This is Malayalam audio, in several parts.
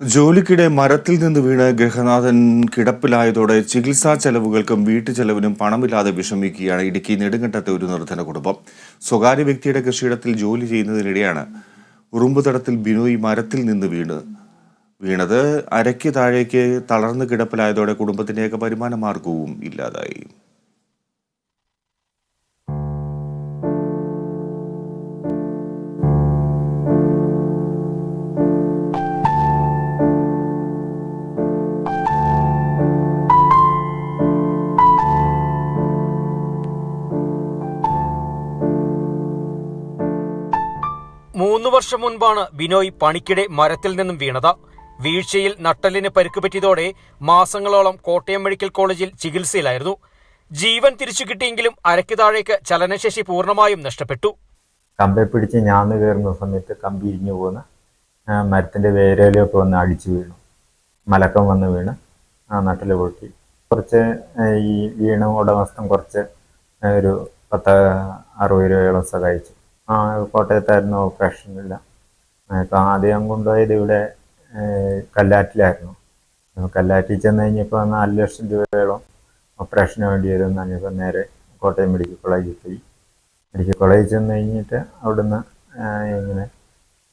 ജോലിക്കിടെ മരത്തിൽ നിന്ന് വീണ് ഗൃഹനാഥൻ കിടപ്പിലായതോടെ ചികിത്സാ ചെലവുകൾക്കും വീട്ടു ചെലവിനും പണമില്ലാതെ വിഷമിക്കുകയാണ് ഇടുക്കി നെടുങ്കണ്ടത്തെ ഒരു നിർധന കുടുംബം. സ്വകാര്യ വ്യക്തിയുടെ കൃഷിയിടത്തിൽ ജോലി ചെയ്യുന്നതിനിടെയാണ് ഉറുമ്പുതടത്തിൽ ബിനോയ് മരത്തിൽ നിന്ന് വീണ് വീണത്. അരയ്ക്ക് താഴേക്ക് തളർന്ന് കിടപ്പിലായതോടെ കുടുംബത്തിന്റെ ഏക വരുമാന മാർഗവും ഇല്ലാതായി. മൂന്ന് വർഷം മുൻപാണ് ബിനോയ് പണിക്കിടെ മരത്തിൽ നിന്നും വീണത്. വീഴ്ചയിൽ നട്ടലിന് പരിക്ക് പറ്റിയതോടെ മാസങ്ങളോളം കോട്ടയം മെഡിക്കൽ കോളേജിൽ ചികിത്സയിലായിരുന്നു. ജീവൻ തിരിച്ചു കിട്ടിയെങ്കിലും അരയ്ക്ക് താഴേക്ക് ചലനശേഷി പൂർണമായും നഷ്ടപ്പെട്ടു. കമ്പെ പിടിച്ച് ഞാന്ന് കയറുന്ന സമയത്ത് കമ്പി ഇരിഞ്ഞു പോകുന്ന മരത്തിന്റെ വേരയിലൊക്കെ വന്ന് അടിച്ചു വീണു. മലക്കം വന്ന് വീണ് നട്ടിൽ പൊട്ടി. കുറച്ച് ഈ വീണ ഉടമസ്ഥം കുറച്ച് ഒരു പത്ത് അറുപത് രൂപയോളം സഹായിച്ചു. ആ കോട്ടയത്തായിരുന്നു ഓപ്പറേഷൻ ഇല്ല ഇപ്പം ആദ്യം കൊണ്ടുപോയത് ഇവിടെ കല്ലാറ്റിലായിരുന്നു. കല്ലാറ്റിൽ ചെന്ന് കഴിഞ്ഞപ്പോൾ നാല് ലക്ഷം രൂപയോളം ഓപ്പറേഷന് വേണ്ടി വരും എന്ന് പറഞ്ഞപ്പോൾ നേരെ കോട്ടയം മെഡിക്കൽ കോളേജിൽ പോയി. മെഡിക്കൽ കോളേജിൽ ചെന്ന് കഴിഞ്ഞിട്ട് അവിടുന്ന് ഇങ്ങനെ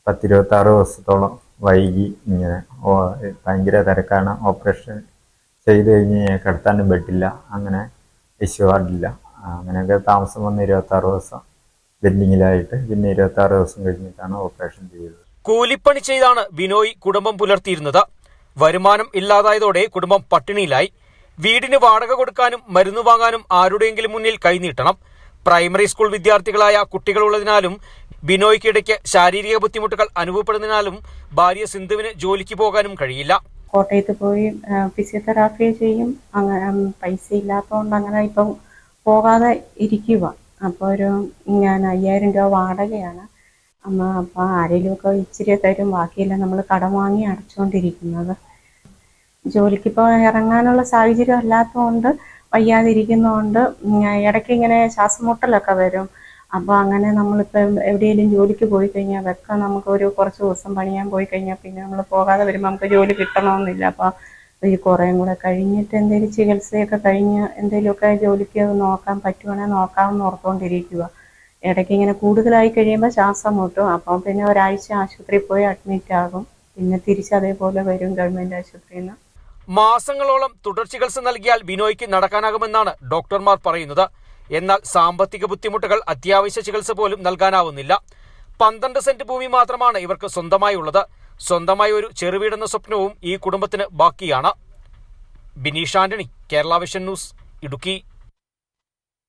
പത്തിരുപത്താറ് ദിവസത്തോളം വൈകി ഇങ്ങനെ ഭയങ്കര തിരക്കാണ്. ഓപ്പറേഷൻ ചെയ്ത് കഴിഞ്ഞ് കിടത്താനും പറ്റില്ല. അങ്ങനെ ഇഷ്യൂ വാർഡില്ല. അങ്ങനെയൊക്കെ താമസം വന്ന് ഇരുപത്താറ് ദിവസം ബെൻഡിങ്ങിലായിട്ട് പിന്നെ ഇരുപത്തി ആറ് ദിവസം കഴിഞ്ഞിട്ടാണ് ഓപ്പറേഷൻ ചെയ്തത്. കൂലിപ്പണി ചെയ്താണ് ബിനോയ് കുടുംബം പുലർത്തിയിരുന്നത്. വരുമാനം ഇല്ലാതായതോടെ കുടുംബം പട്ടിണിയിലായി. വീടിന് വാടക കൊടുക്കാനും മരുന്ന് വാങ്ങാനും ആരുടെയെങ്കിലും മുന്നിൽ കൈനീട്ടണം പ്രൈമറി സ്കൂൾ വിദ്യാർത്ഥികളായ കുട്ടികളുള്ളതിനാലും ബിനോയ്ക്കിടയ്ക്ക് ശാരീരിക ബുദ്ധിമുട്ടുകൾ അനുഭവപ്പെടുന്നതിനാലും ഭാര്യ സിന്ധുവിന് ജോലിക്ക് പോകാനും കഴിയില്ല. കോട്ടയത്ത് പോയി ഫിസിയോതെറാപ്പി ചെയ്യും. അങ്ങനെ പൈസ ഇല്ലാത്തതുകൊണ്ട് അങ്ങനെ ഇപ്പം പോകാതെ ഇരിക്കുക അപ്പോൾ ഒരു ഞാൻ അയ്യായിരം രൂപ വാടകയാണ്. അമ്മ അപ്പോൾ ആരെങ്കിലുമൊക്കെ ഇച്ചിരി തരും. ബാക്കിയെല്ലാം നമ്മൾ കടം വാങ്ങി അടച്ചുകൊണ്ടിരിക്കുന്നത് ജോലിക്കിപ്പോൾ ഇറങ്ങാനുള്ള സാഹചര്യം അല്ലാത്തതുകൊണ്ട് വയ്യാതിരിക്കുന്നതുകൊണ്ട് ഇടയ്ക്ക് ഇങ്ങനെ ശ്വാസമുട്ടലൊക്കെ വരും. അപ്പോൾ അങ്ങനെ നമ്മളിപ്പോൾ എവിടെയെങ്കിലും ജോലിക്ക് പോയി കഴിഞ്ഞാൽ വെക്ക നമുക്ക് ഒരു കുറച്ച് ദിവസം പണിയാൻ പോയി കഴിഞ്ഞാൽ പിന്നെ നമ്മൾ പോകാതെ വരുമ്പോൾ നമുക്ക് ജോലി കിട്ടണമെന്നില്ല അപ്പോൾ ഈ കുറേയും കൂടെ കഴിഞ്ഞിട്ട് എന്തെങ്കിലും ചികിത്സയൊക്കെ കഴിഞ്ഞ് എന്തെങ്കിലുമൊക്കെ ജോലിക്ക് നോക്കാൻ പറ്റുവാണെങ്കിൽ നോക്കാമെന്ന് ഓർത്തുകൊണ്ടിരിക്കുക ഇടയ്ക്ക് ഇങ്ങനെ കൂടുതലായി കഴിയുമ്പോൾ ശ്വാസം മുട്ടും. അപ്പോൾ പിന്നെ ഒരാഴ്ച ആശുപത്രിയിൽ പോയി അഡ്മിറ്റ് ആകും. പിന്നെ തിരിച്ച് അതേപോലെ വരും ഗവൺമെന്റ് ആശുപത്രിയിൽ നിന്ന് മാസങ്ങളോളം തുടർ ചികിത്സ നൽകിയാൽ ബിനോയ്ക്ക് നടക്കാനാകുമെന്നാണ് ഡോക്ടർമാർ പറയുന്നത്. എന്നാൽ സാമ്പത്തിക ബുദ്ധിമുട്ടുകൾ അത്യാവശ്യ ചികിത്സ പോലും നൽകാനാവുന്നില്ല. പന്ത്രണ്ട് സെന്റ് ഭൂമി മാത്രമാണ് ഇവർക്ക് സ്വന്തമായി ഉള്ളത് സ്വന്തമായി ഒരു ചെറുവീടെന്ന സ്വപ്നവും ഈ കുടുംബത്തിന് ബാക്കിയാണ്. Bineesh Antony Kerala Vision News Idukki.